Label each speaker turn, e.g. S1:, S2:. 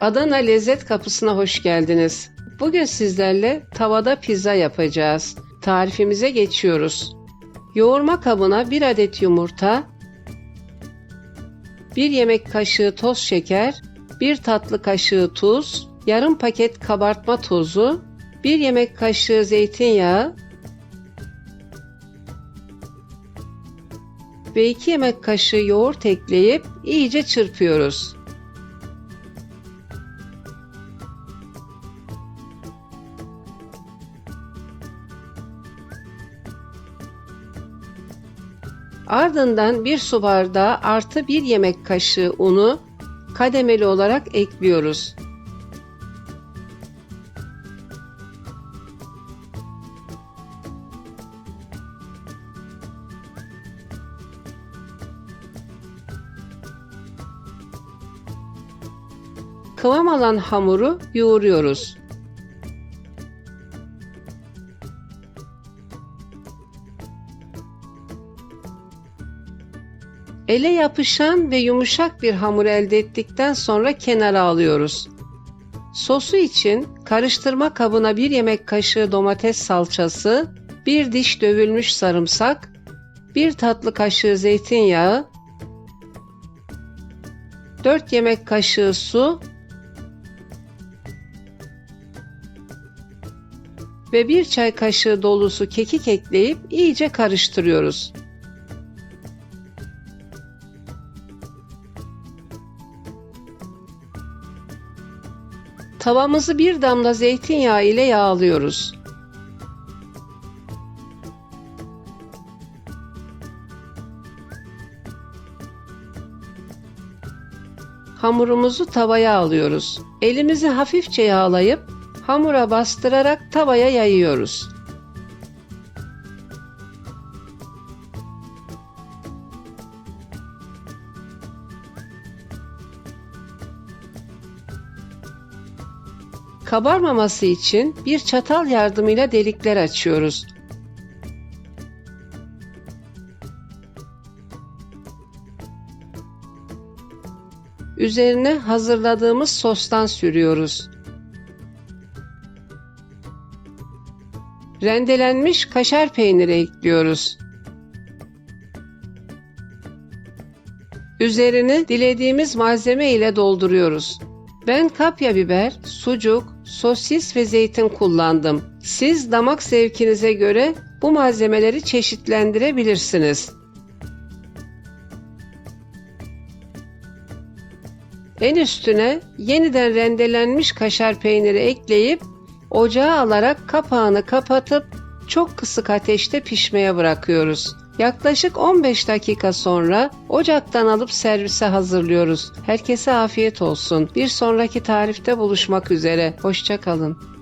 S1: Adana Lezzet Kapısı'na hoş geldiniz. Bugün sizlerle tavada pizza yapacağız. Tarifimize geçiyoruz. Yoğurma kabına 1 adet yumurta, 1 yemek kaşığı toz şeker, 1 tatlı kaşığı tuz, yarım paket kabartma tozu, 1 yemek kaşığı zeytinyağı ve 2 yemek kaşığı yoğurt ekleyip iyice çırpıyoruz. Ardından bir su bardağı artı bir yemek kaşığı unu kademeli olarak ekliyoruz. Kıvam alan hamuru yoğuruyoruz. Ele yapışan ve yumuşak bir hamur elde ettikten sonra kenara alıyoruz. Sosu için karıştırma kabına bir yemek kaşığı domates salçası, bir diş dövülmüş sarımsak, bir tatlı kaşığı zeytinyağı, 4 yemek kaşığı su ve bir çay kaşığı dolusu kekik ekleyip iyice karıştırıyoruz. Tavamızı bir damla zeytinyağı ile yağlıyoruz. Hamurumuzu tavaya alıyoruz. Elimizi hafifçe yağlayıp hamura bastırarak tavaya yayıyoruz. Kabarmaması için bir çatal yardımıyla delikler açıyoruz. Üzerine hazırladığımız sostan sürüyoruz. Rendelenmiş kaşar peyniri ekliyoruz. Üzerini dilediğimiz malzeme ile dolduruyoruz. Ben kapya biber, sucuk, sosis ve zeytin kullandım. Siz damak zevkinize göre bu malzemeleri çeşitlendirebilirsiniz. En üstüne yeniden rendelenmiş kaşar peyniri ekleyip ocağa alarak kapağını kapatıp çok kısık ateşte pişmeye bırakıyoruz. Yaklaşık 15 dakika sonra ocaktan alıp servise hazırlıyoruz. Herkese afiyet olsun. Bir sonraki tarifte buluşmak üzere. Hoşçakalın.